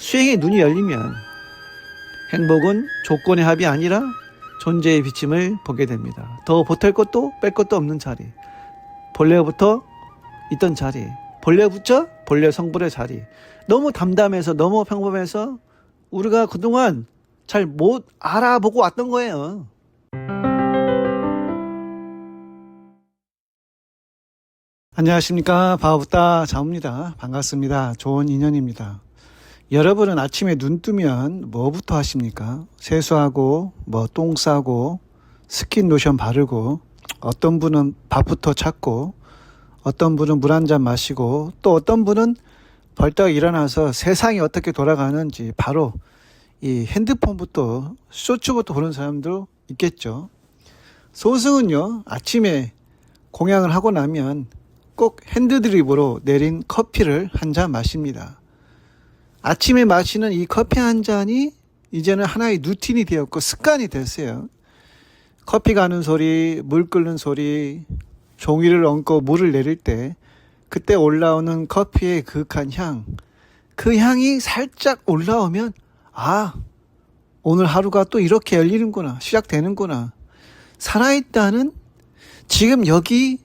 수행의 눈이 열리면 행복은 조건의 합이 아니라 존재의 비침을 보게 됩니다. 더 보탤 것도 뺄 것도 없는 자리. 본래부터 있던 자리. 본래부터 본래 성불의 자리. 너무 담담해서 너무 평범해서 우리가 그동안 잘 못 알아보고 왔던 거예요. 안녕하십니까. 바우다 자입니다 반갑습니다. 좋은 인연입니다. 여러분은 아침에 눈 뜨면 뭐부터 하십니까? 세수하고, 뭐 똥 싸고, 스킨 로션 바르고, 어떤 분은 밥부터 찾고, 어떤 분은 물 한 잔 마시고, 또 어떤 분은 벌떡 일어나서 세상이 어떻게 돌아가는지 바로 이 핸드폰부터 쇼츠부터 보는 사람도 있겠죠. 소승은요, 아침에 공양을 하고 나면 꼭 핸드드립으로 내린 커피를 한 잔 마십니다. 아침에 마시는 이 커피 한 잔이 이제는 하나의 루틴이 되었고 습관이 됐어요. 커피 가는 소리, 물 끓는 소리, 종이를 얹고 물을 내릴 때 그때 올라오는 커피의 그윽한 향, 그 향이 살짝 올라오면 아, 오늘 하루가 또 이렇게 열리는구나, 시작되는구나. 살아있다는 지금 여기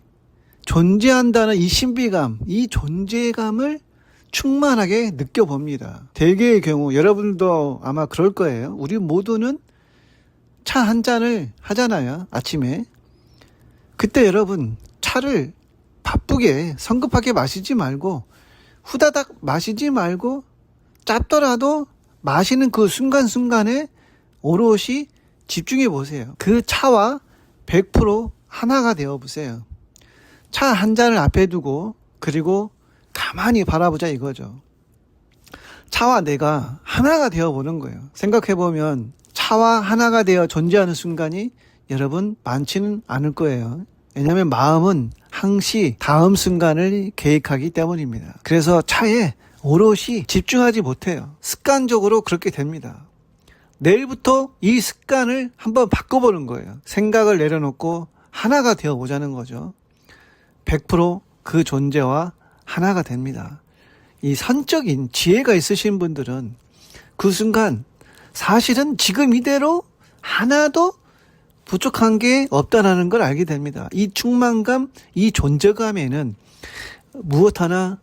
존재한다는 이 신비감, 이 존재감을 충만하게 느껴봅니다. 대개의 경우 여러분도 아마 그럴 거예요. 우리 모두는 차 한 잔을 하잖아요. 아침에. 그때 여러분 차를 바쁘게 성급하게 마시지 말고 후다닥 마시지 말고 짭더라도 마시는 그 순간순간에 오롯이 집중해 보세요. 그 차와 100% 하나가 되어 보세요. 차 한 잔을 앞에 두고 그리고 가만히 바라보자 이거죠. 차와 내가 하나가 되어 보는 거예요. 생각해 보면 차와 하나가 되어 존재하는 순간이 여러분 많지는 않을 거예요. 왜냐하면 마음은 항시 다음 순간을 계획하기 때문입니다. 그래서 차에 오롯이 집중하지 못해요. 습관적으로 그렇게 됩니다. 내일부터 이 습관을 한번 바꿔보는 거예요. 생각을 내려놓고 하나가 되어 보자는 거죠. 100%그 존재와 하나가 됩니다. 이 선적인 지혜가 있으신 분들은 그 순간 사실은 지금 이대로 하나도 부족한 게 없다라는 걸 알게 됩니다. 이 충만감, 이 존재감에는 무엇 하나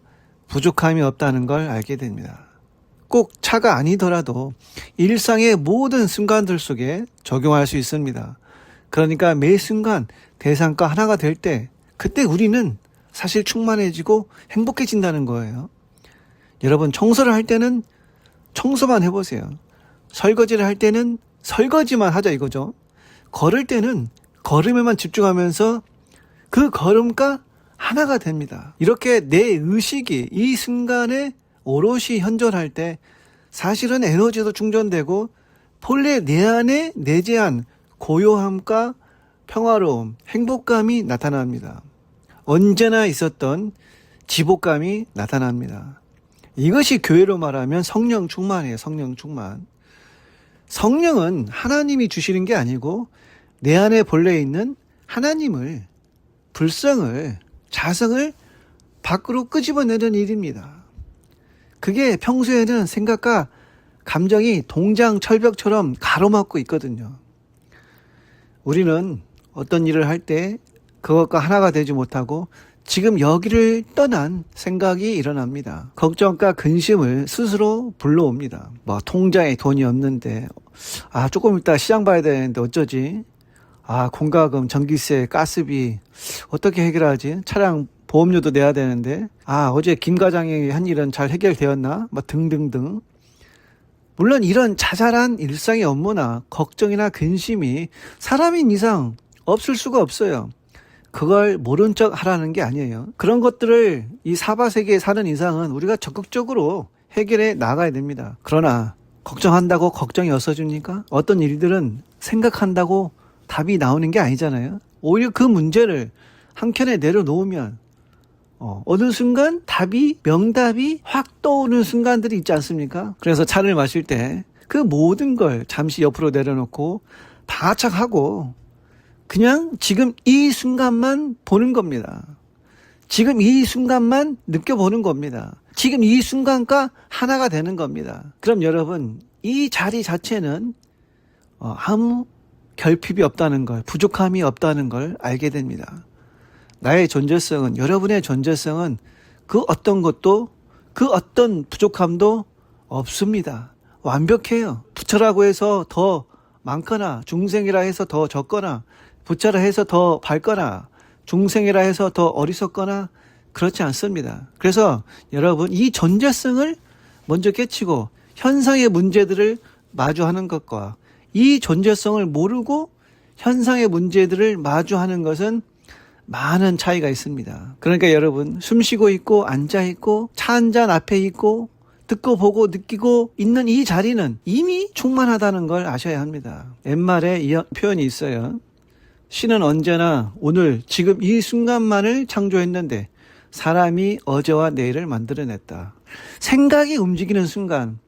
부족함이 없다는 걸 알게 됩니다. 꼭 차가 아니더라도 일상의 모든 순간들 속에 적용할 수 있습니다. 그러니까 매 순간 대상과 하나가 될 때 그때 우리는 사실 충만해지고 행복해진다는 거예요. 여러분 청소를 할 때는 청소만 해보세요. 설거지를 할 때는 설거지만 하자 이거죠. 걸을 때는 걸음에만 집중하면서 그 걸음과 하나가 됩니다. 이렇게 내 의식이 이 순간에 오롯이 현존할 때 사실은 에너지도 충전되고 본래 내 안에 내재한 고요함과 평화로움, 행복감이 나타납니다. 언제나 있었던 지복감이 나타납니다. 이것이 교회로 말하면 성령 충만이에요. 성령 충만. 성령은 하나님이 주시는 게 아니고 내 안에 본래 있는 하나님을 불성을 자성을 밖으로 끄집어내는 일입니다. 그게 평소에는 생각과 감정이 동장 철벽처럼 가로막고 있거든요. 우리는 어떤 일을 할 때 그것과 하나가 되지 못하고 지금 여기를 떠난 생각이 일어납니다. 걱정과 근심을 스스로 불러옵니다. 뭐 통장에 돈이 없는데 아 조금 이따 시장 봐야 되는데 어쩌지? 아 공과금, 전기세, 가스비 어떻게 해결하지? 차량 보험료도 내야 되는데 아 어제 김 과장이 한 일은 잘 해결되었나? 뭐 등등등. 물론 이런 자잘한 일상의 업무나 걱정이나 근심이 사람인 이상 없을 수가 없어요. 그걸 모른 척 하라는 게 아니에요. 그런 것들을 이 사바 세계에 사는 이상은 우리가 적극적으로 해결해 나가야 됩니다. 그러나 걱정한다고 걱정이 없어집니까? 어떤 일들은 생각한다고 답이 나오는 게 아니잖아요. 오히려 그 문제를 한켠에 내려놓으면 어, 어느 순간 답이 명답이 확 떠오르는 순간들이 있지 않습니까? 그래서 차를 마실 때 그 모든 걸 잠시 옆으로 내려놓고 다착하고 그냥 지금 이 순간만 보는 겁니다. 지금 이 순간만 느껴보는 겁니다. 지금 이 순간과 하나가 되는 겁니다. 그럼 여러분, 이 자리 자체는 어, 아무 결핍이 없다는 걸, 부족함이 없다는 걸 알게 됩니다. 나의 존재성은, 여러분의 존재성은 그 어떤 것도, 그 어떤 부족함도 없습니다. 완벽해요. 부처라고 해서 더 많거나, 중생이라 해서 더 적거나, 부처라 해서 더 밝거나, 중생이라 해서 더 어리석거나, 그렇지 않습니다. 그래서 여러분, 이 존재성을 먼저 깨치고, 현상의 문제들을 마주하는 것과 이 존재성을 모르고 현상의 문제들을 마주하는 것은 많은 차이가 있습니다. 그러니까 여러분, 숨 쉬고 있고, 앉아 있고, 차 한 잔 앞에 있고, 듣고 보고 느끼고 있는 이 자리는 이미 충만하다는 걸 아셔야 합니다. 옛말에 이 표현이 있어요. 신은 언제나 오늘 지금 이 순간만을 창조했는데 사람이 어제와 내일을 만들어냈다. 생각이 움직이는 순간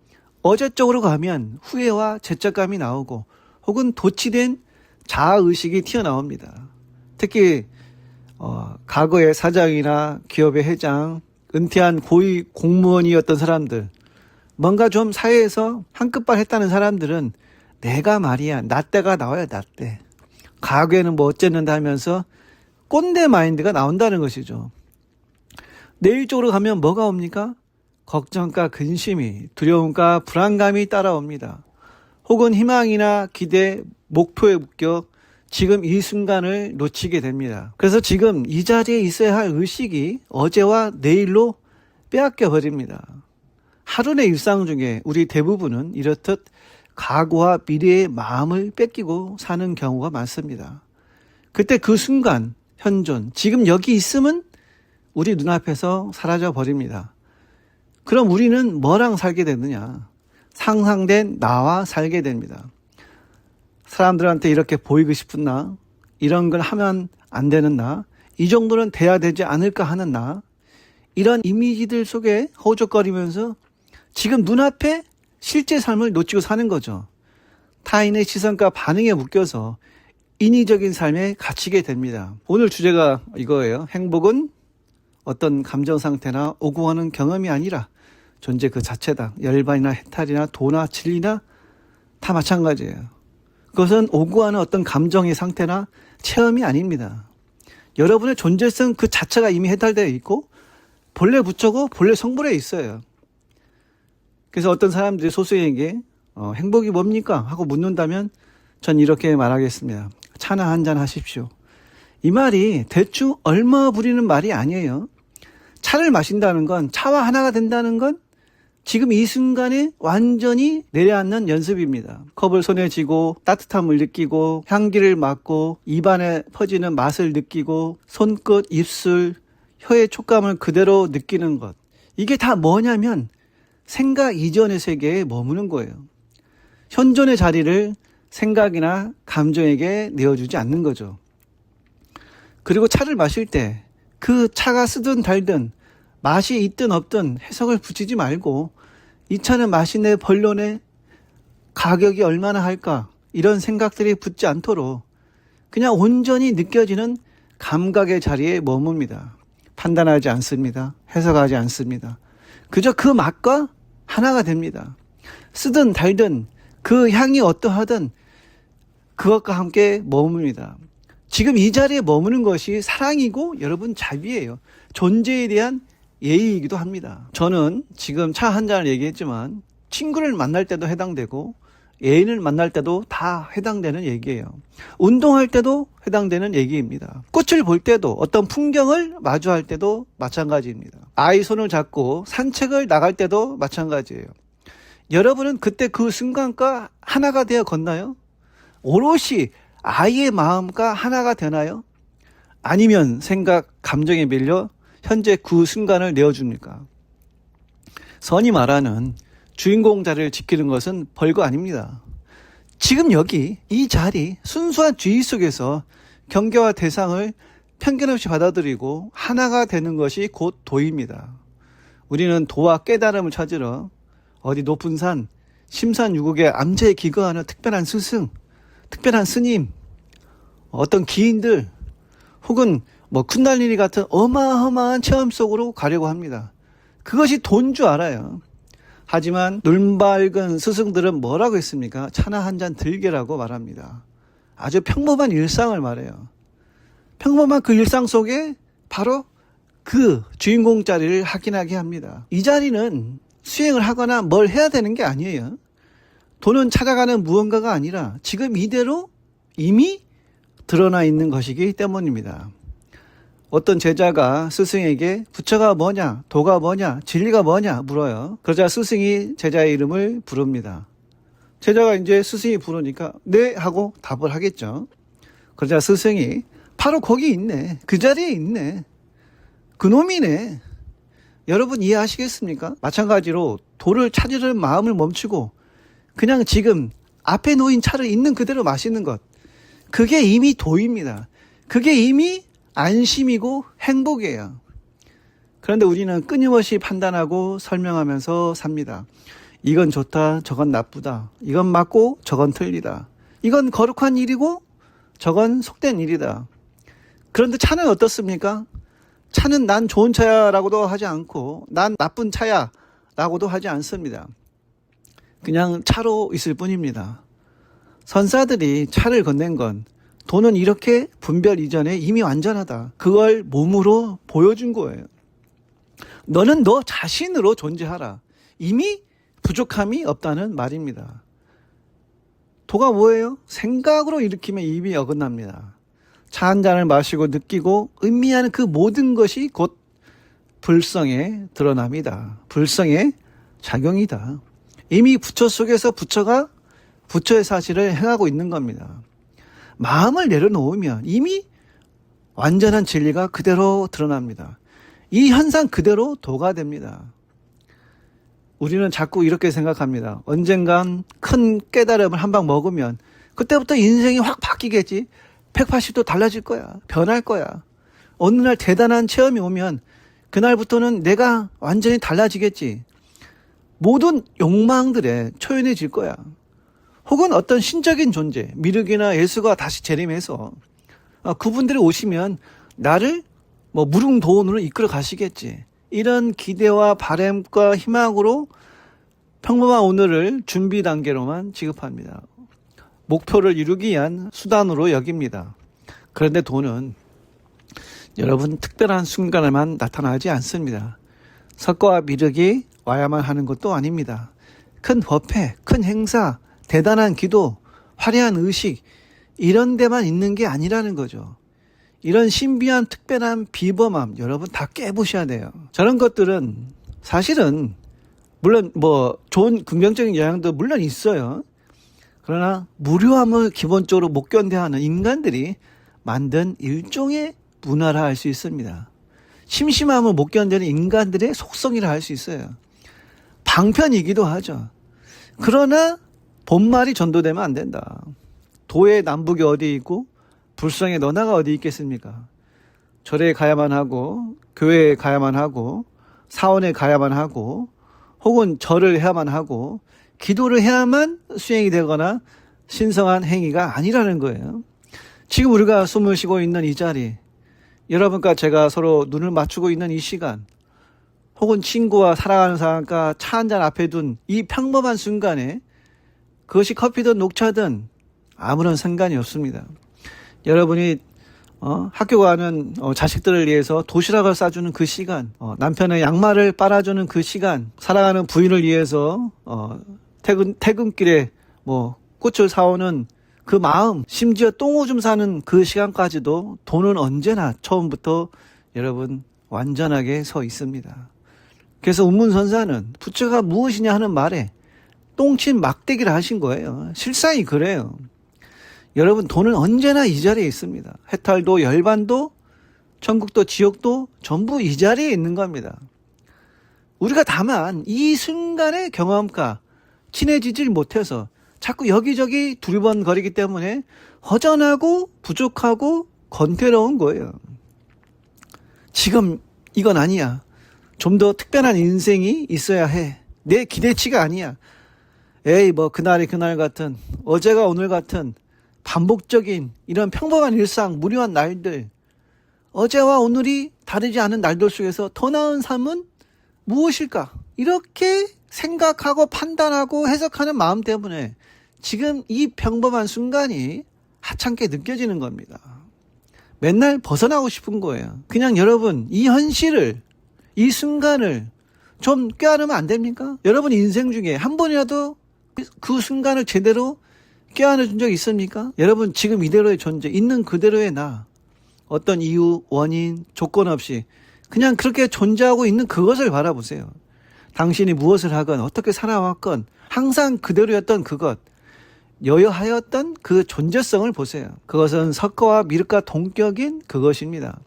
어제 쪽으로 가면 후회와 죄책감이 나오고 혹은 도치된 자아의식이 튀어나옵니다. 특히 어, 과거의 사장이나 기업의 회장, 은퇴한 고위 공무원이었던 사람들, 뭔가 좀 사회에서 한 끗발 했다는 사람들은 내가 말이야, 나 때가 나와요, 나 때. 과거에는 뭐 어쨌는다 하면서 꼰대 마인드가 나온다는 것이죠. 내일 쪽으로 가면 뭐가 옵니까? 걱정과 근심이, 두려움과 불안감이 따라옵니다. 혹은 희망이나 기대, 목표에 묶여 지금 이 순간을 놓치게 됩니다. 그래서 지금 이 자리에 있어야 할 의식이 어제와 내일로 빼앗겨 버립니다. 하루 의 일상 중에 우리 대부분은 이렇듯 과거와 미래의 마음을 뺏기고 사는 경우가 많습니다. 그때 그 순간, 현존, 지금 여기 있음은 우리 눈앞에서 사라져 버립니다. 그럼 우리는 뭐랑 살게 되느냐? 상상된 나와 살게 됩니다. 사람들한테 이렇게 보이고 싶은 나, 이런 걸 하면 안 되는 나, 이 정도는 돼야 되지 않을까 하는 나, 이런 이미지들 속에 허우적거리면서 지금 눈앞에 실제 삶을 놓치고 사는 거죠. 타인의 시선과 반응에 묶여서 인위적인 삶에 갇히게 됩니다. 오늘 주제가 이거예요. 행복은 어떤 감정 상태나 오고하는 경험이 아니라 존재 그 자체다. 열반이나 해탈이나 도나 진리나 다 마찬가지예요. 그것은 오고하는 어떤 감정의 상태나 체험이 아닙니다. 여러분의 존재성 그 자체가 이미 해탈되어 있고 본래 부처고 본래 성불에 있어요. 그래서 어떤 사람들이 소수에게 어, 행복이 뭡니까? 하고 묻는다면 전 이렇게 말하겠습니다. 차나 한 잔 하십시오. 이 말이 대충 얼마 부리는 말이 아니에요. 차를 마신다는 건 차와 하나가 된다는 건 지금 이 순간에 완전히 내려앉는 연습입니다. 컵을 손에 쥐고 따뜻함을 느끼고 향기를 맡고 입안에 퍼지는 맛을 느끼고 손끝, 입술, 혀의 촉감을 그대로 느끼는 것. 이게 다 뭐냐면 생각 이전의 세계에 머무는 거예요. 현존의 자리를 생각이나 감정에게 내어주지 않는 거죠. 그리고 차를 마실 때 그 차가 쓰든 달든 맛이 있든 없든 해석을 붙이지 말고 이 차는 맛이네 벌로네 가격이 얼마나 할까 이런 생각들이 붙지 않도록 그냥 온전히 느껴지는 감각의 자리에 머뭅니다. 판단하지 않습니다. 해석하지 않습니다. 그저 그 맛과 하나가 됩니다. 쓰든 달든 그 향이 어떠하든 그것과 함께 머뭅니다. 지금 이 자리에 머무는 것이 사랑이고 여러분 자비예요. 존재에 대한 예의이기도 합니다. 저는 지금 차 한 잔을 얘기했지만 친구를 만날 때도 해당되고 애인을 만날 때도 다 해당되는 얘기예요. 운동할 때도 해당되는 얘기입니다. 꽃을 볼 때도 어떤 풍경을 마주할 때도 마찬가지입니다. 아이 손을 잡고 산책을 나갈 때도 마찬가지예요. 여러분은 그때 그 순간과 하나가 되어 걷나요? 오롯이 아이의 마음과 하나가 되나요? 아니면 생각, 감정에 밀려 현재 그 순간을 내어줍니까? 선이 말하는 주인공 자리를 지키는 것은 벌거 아닙니다. 지금 여기 이 자리 순수한 주의 속에서 경계와 대상을 편견 없이 받아들이고 하나가 되는 것이 곧 도입니다. 우리는 도와 깨달음을 찾으러 어디 높은 산, 심산유국의 암제에 기거하는 특별한 스승, 특별한 스님, 어떤 기인들, 혹은 뭐 쿤달리니 같은 어마어마한 체험 속으로 가려고 합니다. 그것이 돈 줄 알아요. 하지만 눈밝은 스승들은 뭐라고 했습니까? 차나 한 잔 들게라고 말합니다. 아주 평범한 일상을 말해요. 평범한 그 일상 속에 바로 그 주인공 자리를 확인하게 합니다. 이 자리는 수행을 하거나 뭘 해야 되는 게 아니에요. 돈은 찾아가는 무언가가 아니라 지금 이대로 이미 드러나 있는 것이기 때문입니다. 어떤 제자가 스승에게 부처가 뭐냐, 도가 뭐냐, 진리가 뭐냐 물어요. 그러자 스승이 제자의 이름을 부릅니다. 제자가 이제 스승이 부르니까 네 하고 답을 하겠죠. 그러자 스승이 바로 거기 있네. 그 자리에 있네. 그 놈이네. 여러분 이해하시겠습니까? 마찬가지로 도를 찾으려는 마음을 멈추고 그냥 지금 앞에 놓인 차를 있는 그대로 마시는 것. 그게 이미 도입니다. 그게 이미 안심이고 행복이에요. 그런데 우리는 끊임없이 판단하고 설명하면서 삽니다. 이건 좋다, 저건 나쁘다. 이건 맞고, 저건 틀리다. 이건 거룩한 일이고, 저건 속된 일이다. 그런데 차는 어떻습니까? 차는 난 좋은 차야라고도 하지 않고, 난 나쁜 차야라고도 하지 않습니다. 그냥 차로 있을 뿐입니다. 선사들이 차를 건넨 건 돈은 이렇게 분별 이전에 이미 완전하다. 그걸 몸으로 보여준 거예요. 너는 너 자신으로 존재하라. 이미 부족함이 없다는 말입니다. 도가 뭐예요? 생각으로 일으키면 이미 어긋납니다. 차 한 잔을 마시고 느끼고 의미하는 그 모든 것이 곧 불성에 드러납니다. 불성의 작용이다. 이미 부처 속에서 부처가 부처의 사실을 행하고 있는 겁니다. 마음을 내려놓으면 이미 완전한 진리가 그대로 드러납니다. 이 현상 그대로 도가 됩니다. 우리는 자꾸 이렇게 생각합니다. 언젠간 큰 깨달음을 한 방 먹으면 그때부터 인생이 확 바뀌겠지. 180도 달라질 거야. 변할 거야. 어느 날 대단한 체험이 오면 그날부터는 내가 완전히 달라지겠지. 모든 욕망들에 초연해질 거야. 혹은 어떤 신적인 존재, 미륵이나 예수가 다시 재림해서 아, 그분들이 오시면 나를 뭐 무릉도원으로 이끌어 가시겠지. 이런 기대와 바램과 희망으로 평범한 오늘을 준비 단계로만 지급합니다. 목표를 이루기 위한 수단으로 여깁니다. 그런데 돈은 여러분 특별한 순간에만 나타나지 않습니다. 석과 미륵이 와야만 하는 것도 아닙니다. 큰 법회, 큰 행사, 대단한 기도, 화려한 의식, 이런 데만 있는 게 아니라는 거죠. 이런 신비한 특별한 비범함, 여러분 다 깨보셔야 돼요. 저런 것들은 사실은, 물론 뭐 좋은 긍정적인 영향도 물론 있어요. 그러나 무료함을 기본적으로 못 견뎌하는 인간들이 만든 일종의 문화라 할 수 있습니다. 심심함을 못 견디는 인간들의 속성이라 할 수 있어요. 방편이기도 하죠. 그러나 본말이 전도되면 안 된다. 도의 남북이 어디 있고 불성의 너나가 어디 있겠습니까? 절에 가야만 하고 교회에 가야만 하고 사원에 가야만 하고 혹은 절을 해야만 하고 기도를 해야만 수행이 되거나 신성한 행위가 아니라는 거예요. 지금 우리가 숨을 쉬고 있는 이 자리, 여러분과 제가 서로 눈을 맞추고 있는 이 시간, 혹은 친구와 사랑하는 사람과 차 한 잔 앞에 둔 이 평범한 순간에 그것이 커피든 녹차든 아무런 상관이 없습니다. 여러분이 어, 학교 가는 어, 자식들을 위해서 도시락을 싸주는 그 시간, 어, 남편의 양말을 빨아주는 그 시간, 사랑하는 부인을 위해서 어, 퇴근 퇴근길에 뭐 꽃을 사오는 그 마음, 심지어 똥오줌 사는 그 시간까지도 돈은 언제나 처음부터 여러분 완전하게 서 있습니다. 그래서 운문선사는 부처가 무엇이냐 하는 말에 똥친 막대기를 하신 거예요. 실상이 그래요. 여러분 돈은 언제나 이 자리에 있습니다. 해탈도 열반도 천국도 지옥도 전부 이 자리에 있는 겁니다. 우리가 다만 이 순간의 경험과 친해지질 못해서 자꾸 여기저기 두리번거리기 때문에 허전하고 부족하고 건태로운 거예요. 지금 이건 아니야. 좀 더 특별한 인생이 있어야 해. 내 기대치가 아니야. 에이, 뭐, 그날이 그날 같은, 어제가 오늘 같은 반복적인 이런 평범한 일상, 무료한 날들, 어제와 오늘이 다르지 않은 날들 속에서 더 나은 삶은 무엇일까? 이렇게 생각하고 판단하고 해석하는 마음 때문에 지금 이 평범한 순간이 하찮게 느껴지는 겁니다. 맨날 벗어나고 싶은 거예요. 그냥 여러분, 이 현실을, 이 순간을 좀 껴안으면 안 됩니까? 여러분 인생 중에 한 번이라도 그 순간을 제대로 껴안아 준적 있습니까? 여러분 지금 이대로의 존재, 있는 그대로의 나, 어떤 이유, 원인, 조건 없이 그냥 그렇게 존재하고 있는 그것을 바라보세요. 당신이 무엇을 하건 어떻게 살아왔건 항상 그대로였던 그것, 여여하였던 그 존재성을 보세요. 그것은 석가와 미륵과 동격인 그것입니다.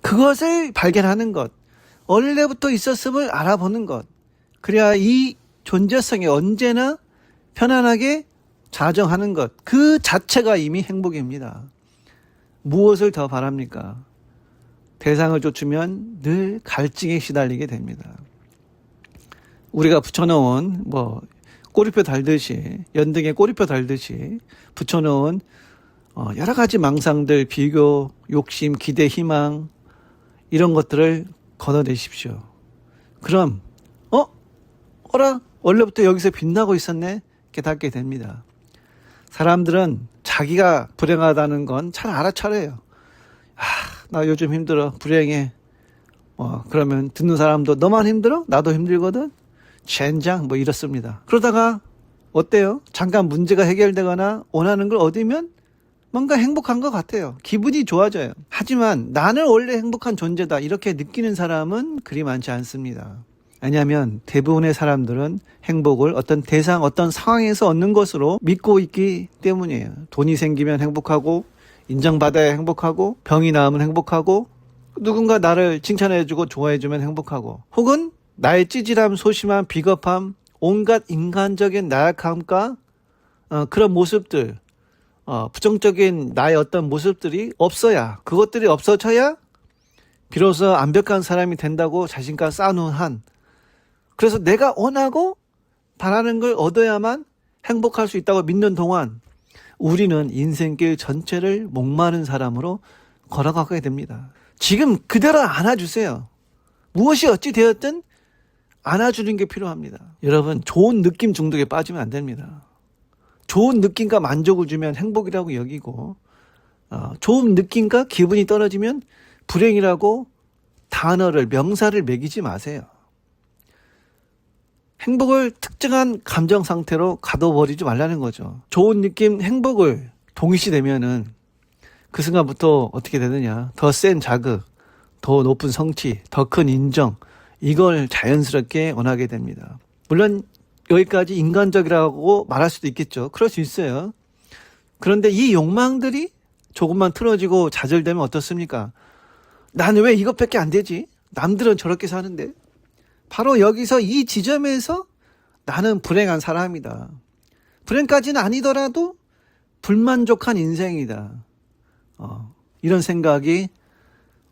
그것을 발견하는 것, 원래부터 있었음을 알아보는 것, 그래야 이 존재성이 언제나 편안하게 자정하는 것, 그 자체가 이미 행복입니다. 무엇을 더 바랍니까? 대상을 쫓으면 늘 갈증에 시달리게 됩니다. 우리가 붙여놓은 뭐 꼬리표 달듯이 연등에 꼬리표 달듯이 붙여놓은 어, 여러 가지 망상들, 비교, 욕심, 기대, 희망 이런 것들을 걷어내십시오. 그럼 어? 어라? 원래부터 여기서 빛나고 있었네? 깨닫게 됩니다. 사람들은 자기가 불행하다는 건 잘 알아차려요. 아, 나 요즘 힘들어. 불행해. 어, 그러면 듣는 사람도 너만 힘들어? 나도 힘들거든? 젠장, 뭐 이렇습니다. 그러다가 어때요? 잠깐 문제가 해결되거나 원하는 걸 얻으면 뭔가 행복한 것 같아요. 기분이 좋아져요. 하지만 나는 원래 행복한 존재다. 이렇게 느끼는 사람은 그리 많지 않습니다. 왜냐하면 대부분의 사람들은 행복을 어떤 대상, 어떤 상황에서 얻는 것으로 믿고 있기 때문이에요. 돈이 생기면 행복하고, 인정받아야 행복하고, 병이 나으면 행복하고, 누군가 나를 칭찬해주고 좋아해주면 행복하고, 혹은 나의 찌질함, 소심함, 비겁함, 온갖 인간적인 나약함과 어, 그런 모습들, 어, 부정적인 나의 어떤 모습들이 없어야, 그것들이 없어져야 비로소 완벽한 사람이 된다고 자신감 쌓아놓은 한, 그래서 내가 원하고 바라는 걸 얻어야만 행복할 수 있다고 믿는 동안 우리는 인생길 전체를 목마른 사람으로 걸어가게 됩니다. 지금 그대로 안아주세요. 무엇이 어찌 되었든 안아주는 게 필요합니다. 여러분, 좋은 느낌 중독에 빠지면 안 됩니다. 좋은 느낌과 만족을 주면 행복이라고 여기고, 어, 좋은 느낌과 기분이 떨어지면 불행이라고 단어를, 명사를 매기지 마세요. 행복을 특정한 감정 상태로 가둬버리지 말라는 거죠. 좋은 느낌, 행복을 동시되면은 그 순간부터 어떻게 되느냐. 더 센 자극, 더 높은 성취, 더 큰 인정, 이걸 자연스럽게 원하게 됩니다. 물론 여기까지 인간적이라고 말할 수도 있겠죠. 그럴 수 있어요. 그런데 이 욕망들이 조금만 틀어지고 좌절되면 어떻습니까? 나는 왜 이것밖에 안 되지? 남들은 저렇게 사는데. 바로 여기서 이 지점에서 나는 불행한 사람이다. 불행까지는 아니더라도 불만족한 인생이다. 어, 이런 생각이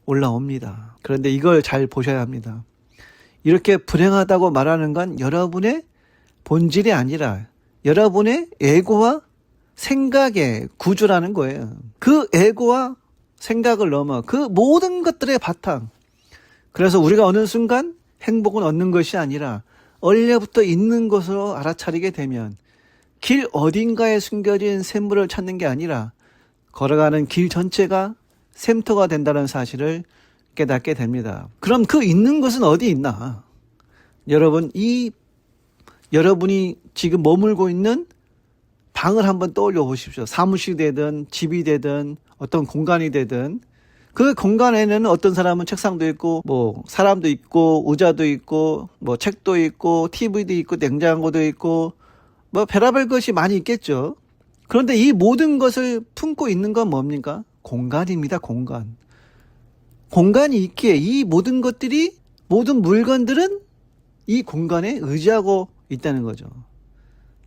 올라옵니다. 그런데 이걸 잘 보셔야 합니다. 이렇게 불행하다고 말하는 건 여러분의 본질이 아니라 여러분의 에고와 생각의 구조라는 거예요. 그 에고와 생각을 넘어 그 모든 것들의 바탕. 그래서 우리가 어느 순간 행복은 얻는 것이 아니라 원래부터 있는 것으로 알아차리게 되면 길 어딘가에 숨겨진 샘물을 찾는 게 아니라 걸어가는 길 전체가 샘터가 된다는 사실을 깨닫게 됩니다. 그럼 그 있는 것은 어디 있나? 여러분, 이 여러분이 지금 머물고 있는 방을 한번 떠올려 보십시오. 사무실이 되든 집이 되든 어떤 공간이 되든 그 공간에는 어떤 사람은 책상도 있고 뭐 사람도 있고 의자도 있고 뭐 책도 있고 TV도 있고 냉장고도 있고 뭐 별의별 것이 많이 있겠죠. 그런데 이 모든 것을 품고 있는 건 뭡니까? 공간입니다. 공간. 공간이 있기에 이 모든 것들이 모든 물건들은 이 공간에 의지하고 있다는 거죠.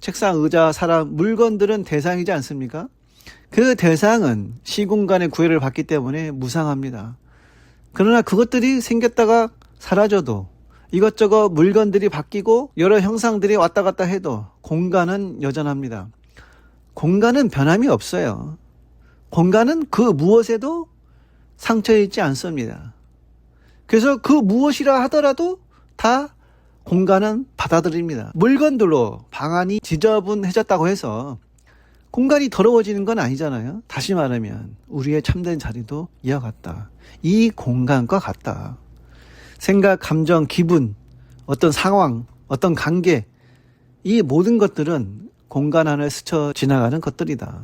책상, 의자, 사람, 물건들은 대상이지 않습니까? 그 대상은 시공간의 구애를 받기 때문에 무상합니다. 그러나 그것들이 생겼다가 사라져도 이것저것 물건들이 바뀌고 여러 형상들이 왔다 갔다 해도 공간은 여전합니다. 공간은 변함이 없어요. 공간은 그 무엇에도 상처 있지 않습니다. 그래서 그 무엇이라 하더라도 다 공간은 받아들입니다. 물건들로 방안이 지저분해졌다고 해서 공간이 더러워지는 건 아니잖아요. 다시 말하면 우리의 참된 자리도 이와 같다. 이 공간과 같다. 생각, 감정, 기분, 어떤 상황, 어떤 관계, 이 모든 것들은 공간 안을 스쳐 지나가는 것들이다.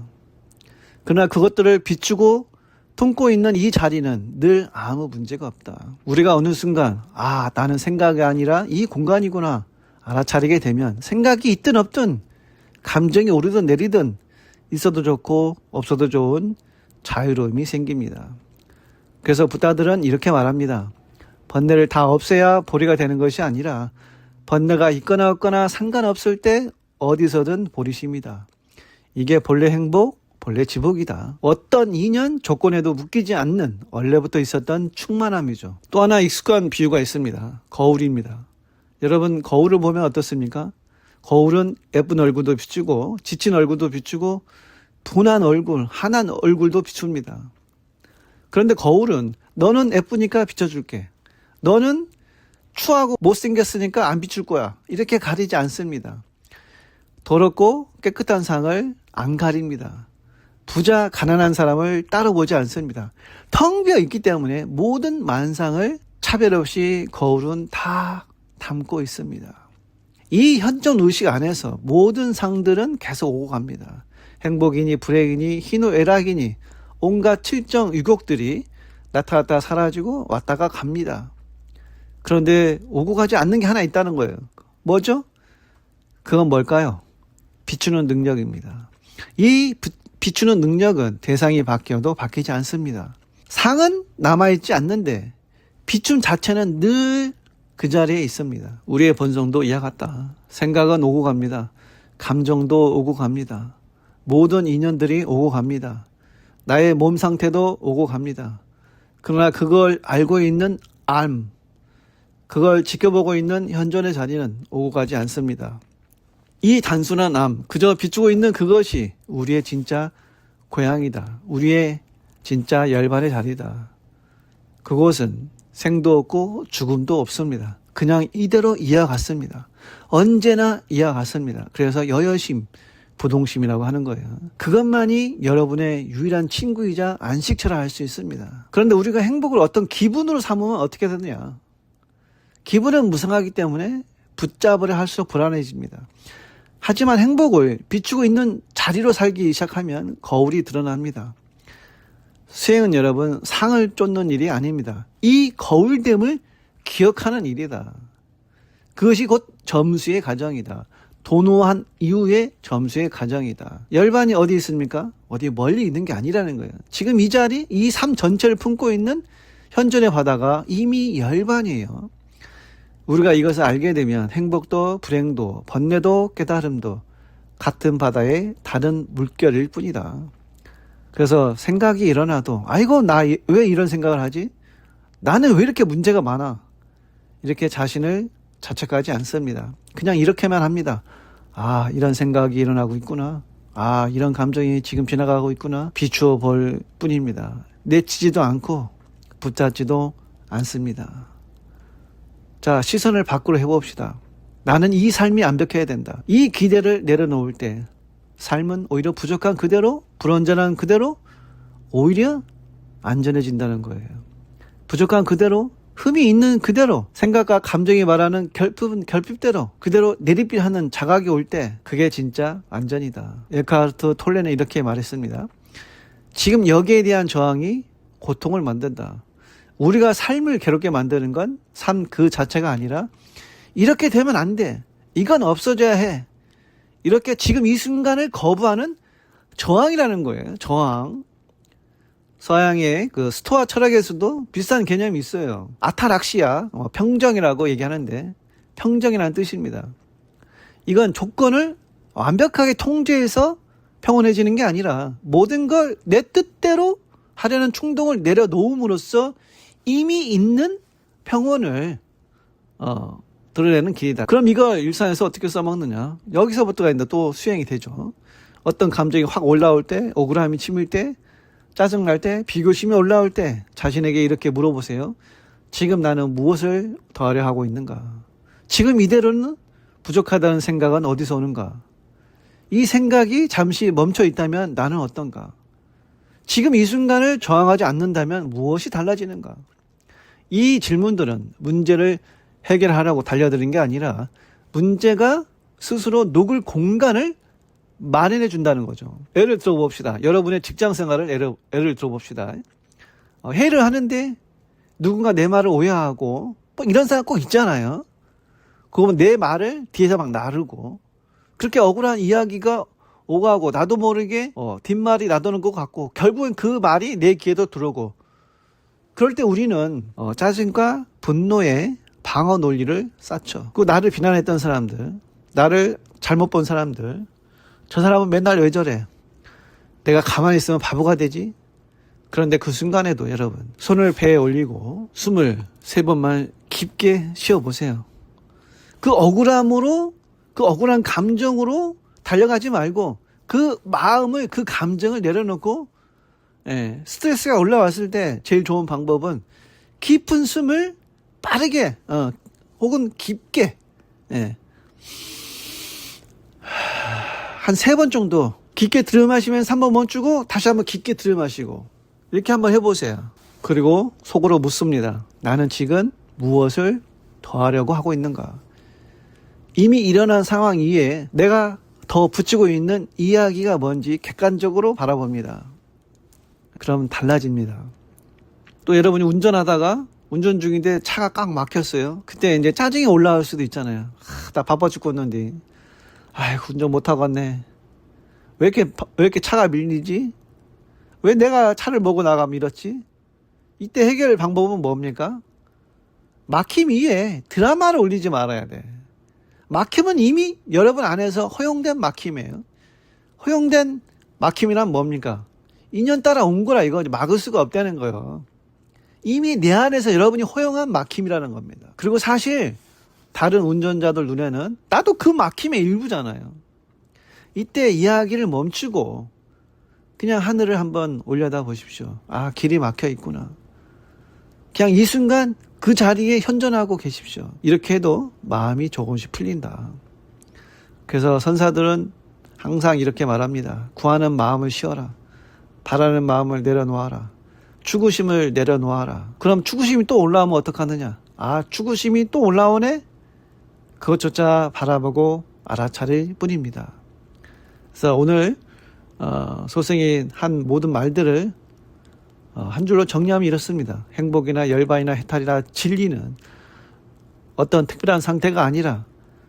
그러나 그것들을 비추고 품고 있는 이 자리는 늘 아무 문제가 없다. 우리가 어느 순간, 아, 나는 생각이 아니라 이 공간이구나. 알아차리게 되면 생각이 있든 없든 감정이 오르든 내리든 있어도 좋고 없어도 좋은 자유로움이 생깁니다. 그래서 부다들은 이렇게 말합니다. 번뇌를 다 없애야 보리가 되는 것이 아니라 번뇌가 있거나 없거나 상관없을 때 어디서든 보리심이다. 이게 본래 행복, 본래 지복이다. 어떤 인연 조건에도 묶이지 않는 원래부터 있었던 충만함이죠. 또 하나 익숙한 비유가 있습니다. 거울입니다. 여러분 거울을 보면 어떻습니까? 거울은 예쁜 얼굴도 비추고 지친 얼굴도 비추고 분한 얼굴, 한한 얼굴도 비춥니다. 그런데 거울은 너는 예쁘니까 비춰줄게. 너는 추하고 못생겼으니까 안 비출 거야. 이렇게 가리지 않습니다. 더럽고 깨끗한 상을 안 가립니다. 부자, 가난한 사람을 따로 보지 않습니다. 텅 비어 있기 때문에 모든 만상을 차별 없이 거울은 다 담고 있습니다. 이 현존 의식 안에서 모든 상들은 계속 오고 갑니다. 행복이니 불행이니 희노애락이니 온갖 칠정 유곡들이 나타났다 사라지고 왔다가 갑니다. 그런데 오고 가지 않는 게 하나 있다는 거예요. 뭐죠? 그건 뭘까요? 비추는 능력입니다. 이 비- 비추는 능력은 대상이 바뀌어도 바뀌지 않습니다. 상은 남아있지 않는데 비춤 자체는 늘 그 자리에 있습니다. 우리의 본성도 이와 같다. 생각은 오고 갑니다. 감정도 오고 갑니다. 모든 인연들이 오고 갑니다. 나의 몸 상태도 오고 갑니다. 그러나 그걸 알고 있는 암, 그걸 지켜보고 있는 현존의 자리는 오고 가지 않습니다. 이 단순한 암, 그저 비추고 있는 그것이 우리의 진짜 고향이다. 우리의 진짜 열반의 자리다. 그곳은 생도 없고 죽음도 없습니다. 그냥 이대로 이어갔습니다. 언제나 이어갔습니다. 그래서 여여심, 부동심이라고 하는 거예요. 그것만이 여러분의 유일한 친구이자 안식처라 할 수 있습니다. 그런데 우리가 행복을 어떤 기분으로 삼으면 어떻게 되느냐? 기분은 무상하기 때문에 붙잡으려 할수록 불안해집니다. 하지만 행복을 비추고 있는 자리로 살기 시작하면 거울이 드러납니다. 수행은 여러분 상을 쫓는 일이 아닙니다. 이 거울됨을 기억하는 일이다. 그것이 곧 점수의 과정이다. 도노한 이후의 점수의 과정이다. 열반이 어디 있습니까? 어디 멀리 있는 게 아니라는 거예요. 지금 이 자리, 이 삶 전체를 품고 있는 현존의 바다가 이미 열반이에요. 우리가 이것을 알게 되면 행복도 불행도 번뇌도 깨달음도 같은 바다의 다른 물결일 뿐이다. 그래서 생각이 일어나도 아이고 나 왜 이런 생각을 하지? 나는 왜 이렇게 문제가 많아? 이렇게 자신을 자책하지 않습니다. 그냥 이렇게만 합니다. 아 이런 생각이 일어나고 있구나. 아 이런 감정이 지금 지나가고 있구나. 비추어 볼 뿐입니다. 내치지도 않고 붙잡지도 않습니다. 자, 시선을 밖으로 해봅시다. 나는 이 삶이 완벽해야 된다. 이 기대를 내려놓을 때 삶은 오히려 부족한 그대로, 불완전한 그대로 오히려 안전해진다는 거예요. 부족한 그대로, 흠이 있는 그대로, 생각과 감정이 말하는 결핍은 결핍대로 그대로 내리필하는 자각이 올 때 그게 진짜 안전이다. 에카르트 톨레는 이렇게 말했습니다. 지금 여기에 대한 저항이 고통을 만든다. 우리가 삶을 괴롭게 만드는 건 삶 그 자체가 아니라 이렇게 되면 안 돼. 이건 없어져야 해. 이렇게 지금 이 순간을 거부하는 저항이라는 거예요. 저항. 서양의 그 스토아 철학에서도 비슷한 개념이 있어요. 아타락시아, 어, 평정이라고 얘기하는데 평정이라는 뜻입니다. 이건 조건을 완벽하게 통제해서 평온해지는 게 아니라 모든 걸 내 뜻대로 하려는 충동을 내려놓음으로써 이미 있는 평온을 어, 드러내는 길이다. 그럼 이걸 일상에서 어떻게 써먹느냐? 여기서부터가 이제 또 수행이 되죠. 어떤 감정이 확 올라올 때, 억울함이 치밀 때, 짜증날 때, 비교심이 올라올 때 자신에게 이렇게 물어보세요. 지금 나는 무엇을 더하려 하고 있는가? 지금 이대로는 부족하다는 생각은 어디서 오는가? 이 생각이 잠시 멈춰 있다면 나는 어떤가? 지금 이 순간을 저항하지 않는다면 무엇이 달라지는가? 이 질문들은 문제를 해결하라고 달려드린 게 아니라 문제가 스스로 녹을 공간을 마련해 준다는 거죠. 예를 들어 봅시다. 여러분의 직장 생활을 예를, 예를 들어 봅시다. 어, 회의를 하는데 누군가 내 말을 오해하고 뭐 이런 사람 꼭 있잖아요. 그러면 내 말을 뒤에서 막 나르고 그렇게 억울한 이야기가 오가고 나도 모르게 어, 뒷말이 나도는 것 같고 결국엔 그 말이 내 귀에도 들어오고 그럴 때 우리는 어, 짜증과 분노의 방어 논리를 쌓죠. 그 나를 비난했던 사람들, 나를 잘못 본 사람들, 저 사람은 맨날 왜 저래? 내가 가만히 있으면 바보가 되지? 그런데 그 순간에도 여러분, 손을 배에 올리고 숨을 세 번만 깊게 쉬어 보세요. 그 억울함으로, 그 억울한 감정으로 달려가지 말고 그 마음을, 그 감정을 내려놓고 예, 스트레스가 올라왔을 때 제일 좋은 방법은 깊은 숨을 빠르게, 어, 혹은 깊게, 예. 한 세 번 정도 깊게 들이마시면 한번 멈추고 다시 한번 깊게 들이마시고 이렇게 한번 해보세요. 그리고 속으로 묻습니다. 나는 지금 무엇을 더하려고 하고 있는가? 이미 일어난 상황 이에 내가 더 붙이고 있는 이야기가 뭔지 객관적으로 바라봅니다. 그럼 달라집니다. 또 여러분이 운전하다가 운전 중인데 차가 꽉 막혔어요. 그때 이제 짜증이 올라올 수도 있잖아요. 아, 나 바빠 죽겠는데. 아이고, 운전 못하고 왔네. 왜 이렇게, 바- 왜 이렇게 차가 밀리지? 왜 내가 차를 먹고 나가면 이렇지? 이때 해결 방법은 뭡니까? 막힘 위에 드라마를 올리지 말아야 돼. 막힘은 이미 여러분 안에서 허용된 막힘이에요. 허용된 막힘이란 뭡니까? 인연 따라 온 거라 이거 막을 수가 없다는 거예요. 이미 내 안에서 여러분이 허용한 막힘이라는 겁니다. 그리고 사실 다른 운전자들 눈에는 나도 그 막힘의 일부잖아요. 이때 이야기를 멈추고 그냥 하늘을 한번 올려다 보십시오. 아, 길이 막혀 있구나. 그냥 이 순간 그 자리에 현존하고 계십시오. 이렇게 해도 마음이 조금씩 풀린다. 그래서 선사들은 항상 이렇게 말합니다. 구하는 마음을 쉬어라. 바라는 마음을 내려놓아라. 추구심을 내려놓아라. 그럼 추구심이 또 올라오면 어떡하느냐? 아, 추구심이 또 올라오네? 그것조차 바라보고 알아차릴 뿐입니다. 그래서 오늘 어, 소승이 한 모든 말들을 어, 한 줄로 정리하면 이렇습니다. 행복이나 열반이나 해탈이나 진리는 어떤 특별한 상태가 아니라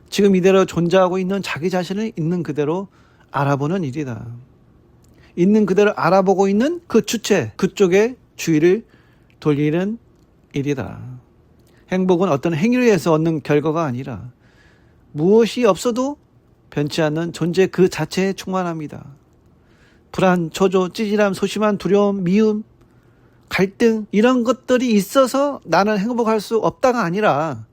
지금 이대로 존재하고 있는 자기 자신을 있는 그대로 알아보는 일이다. 있는 그대로 알아보고 있는 그 주체, 그쪽에 주의를 돌리는 일이다. 행복은 어떤 행위를 해서 얻는 결과가 아니라 무엇이 없어도 변치 않는 존재 그 자체에 충만합니다. 불안, 초조, 찌질함, 소심한 두려움, 미움, 갈등 이런 것들이 있어서 나는 행복할 수 없다가 아니라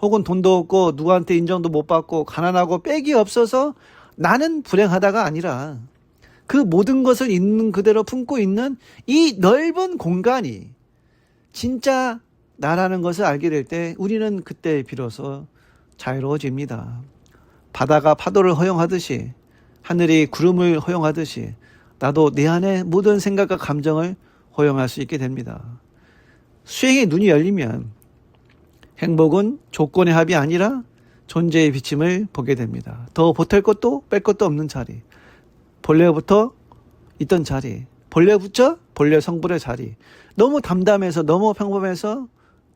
혹은 돈도 없고 누구한테 인정도 못 받고 가난하고 빽이 없어서 나는 불행하다가 아니라 그 모든 것을 있는 그대로 품고 있는 이 넓은 공간이 진짜 나라는 것을 알게 될 때 우리는 그때 비로소 자유로워집니다. 바다가 파도를 허용하듯이 하늘이 구름을 허용하듯이 나도 내 안에 모든 생각과 감정을 허용할 수 있게 됩니다. 수행의 눈이 열리면 행복은 조건의 합이 아니라 존재의 비침을 보게 됩니다. 더 보탤 것도 뺄 것도 없는 자리. 본래부터 있던 자리. 본래 붙여 본래 성분의 자리. 너무 담담해서 너무 평범해서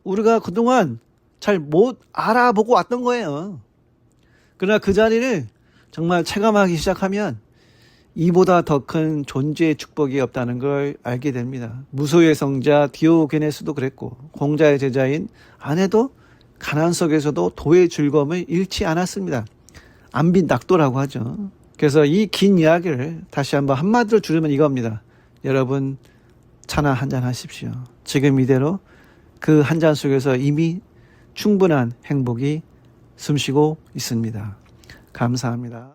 우리가 그동안 잘 못 알아보고 왔던 거예요. 그러나 그 자리를 정말 체감하기 시작하면 이보다 더 큰 존재의 축복이 없다는 걸 알게 됩니다. 무소의 성자 디오게네스도 그랬고 공자의 제자인 아내도 가난 속에서도 도의 즐거움을 잃지 않았습니다. 안빈 낙도라고 하죠. 그래서 이 긴 이야기를 다시 한번 한마디로 줄이면 이겁니다. 여러분 차나 한 잔 하십시오. 지금 이대로 그 한 잔 속에서 이미 충분한 행복이 숨쉬고 있습니다. 감사합니다.